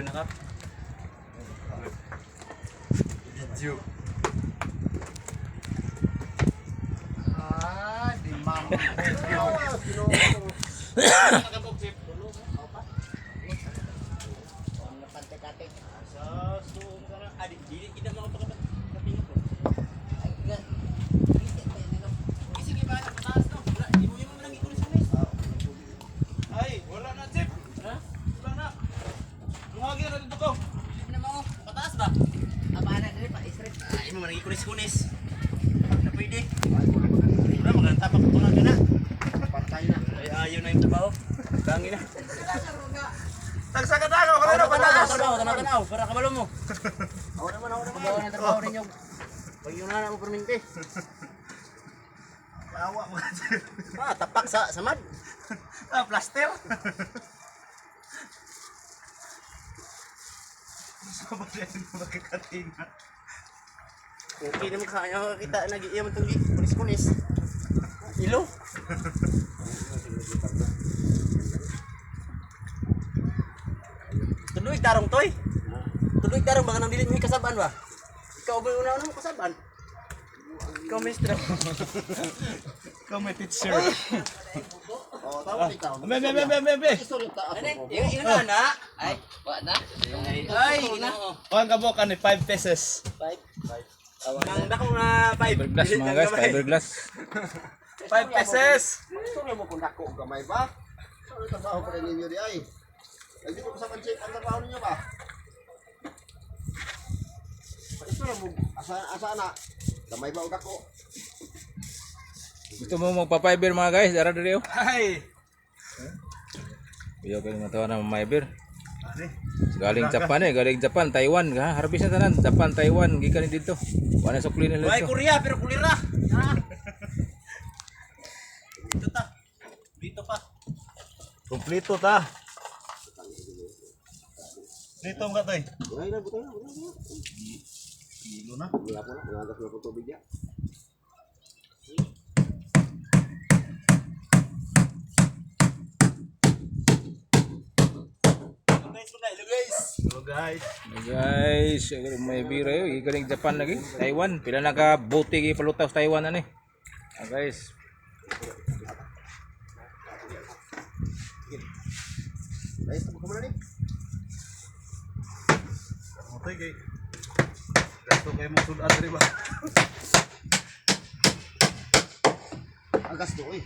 video na natin. Video. Ah, di mama. Adik, ini kita kunis-kunis. Na pwede. Wala, maganda tapak ko na gana. Patay na. Ay, ayaw na yung trabaho. Tangi na. Tagsaka na ako. Ako Wala na, panagas. trabaho, tanaw, tanaw. Para kabalo mo. Ako naman, ako naman. Trabaho na trabaho ninyo. Pag yun na mo permente. Tawa mo. Ah, tapak sa samad. Ah, plaster. Rin magkakatinga? Okay naman kaya makakita nag-iiyaman itong pulis-pulis. Ilo. Tuloy tarong toy. Tuloy tarong baka nang dili mi kasaban ba? Ikaw ba una una mo kasaban? Ikaw mister. Ikaw may teacher. Oh, tawag ah, ikaw. Be be be be be. Yung ina. Ay, wa na. Ay, ina. Kuan ka bo kan 5 pesos. 5. 5. Ang dako nga 5. Fiberglass mga guys, fiberglass. 5 pesos. Sorry mo kung dako gamay ba? Sorry trabaho pa rin ninyo di ay. Nandito ko sa manchek ang trabaho ninyo ba? Ito mo asa asa na. Gamay ba o dako? Gusto mo magpa-fiber mga guys, dara dere. Oh. Ay. Iyo kayo matawa na fiber. Galing Japan eh, galing Japan, Taiwan, ha? Harvest na tanan, Japan, Taiwan, gikan dito. Wala sukli nila Ay. Korea, pero kulira. Dito ta. Dito pa. Kompleto ta. Dito mga toy. Butay na, butay na. Kilo na. Wala po na, nangagas na tubig yan. Guys, guys, guys. Hello guys. Hey, guys, may biro yun, galing Japan lagi, Taiwan. Pila na ka buti palutaw sa Taiwan ani. Ah, guys, Guys, tapos ko muna ni. Ano toy kay? Gasto kayo sudan diri ba? Agas to eh.